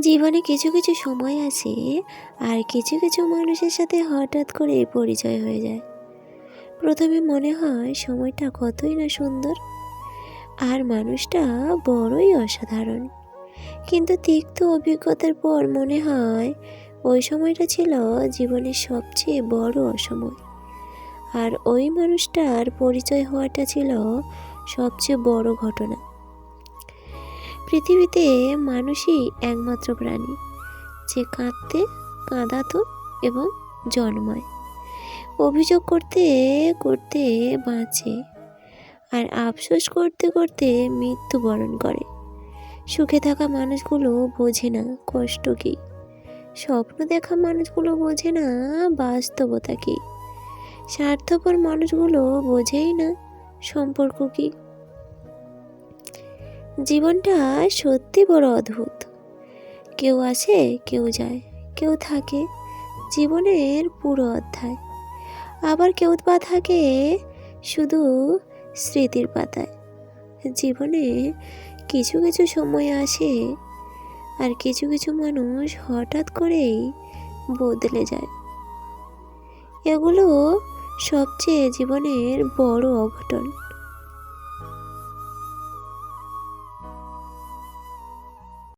জীবনে কিছু কিছু সময় আছে আর কিছু কিছু মানুষের সাথে হঠাৎ করে পরিচয় হয়ে যায়। প্রথমে মনে হয় সময়টা কতই না সুন্দর। আর মানুষটা বড়ই অসাধারণ। কিন্তু তিক্ত অভিজ্ঞতার পর মনে হয় ওই সময়টা ছিল জীবনের সবচেয়ে বড় অসময়। আর ওই মানুষটার পরিচয় হওয়াটা ছিল সবচেয়ে বড় ঘটনা। পৃথিবীতে মানুষই একমাত্র প্রাণী, যে কাঁদতে, কাঁদাতো এবং জন্মায়। অভিযোগ করতে করতে বাঁচে আর আফসোস করতে করতে মৃত্যুবরণ করে। সুখে থাকা মানুষগুলো বোঝে না কষ্ট কী। স্বপ্ন দেখা মানুষগুলো বোঝে না বাস্তবতা কী। স্বার্থপর মানুষগুলো বোঝেই না সম্পর্ক কী। জীবনটা সত্যি বড় অদ্ভুত। কেউ আসে, কেউ যায়, কেউ থাকে জীবনের পুরো অধ্যায়। আবার কেউ বা থাকে শুধু স্মৃতির পাতায়। জীবনে কিছু কিছু সময় আসে আর কিছু কিছু মানুষ হঠাৎ করেই বদলে যায়। এগুলো সবচেয়ে জীবনের বড় অঘটন।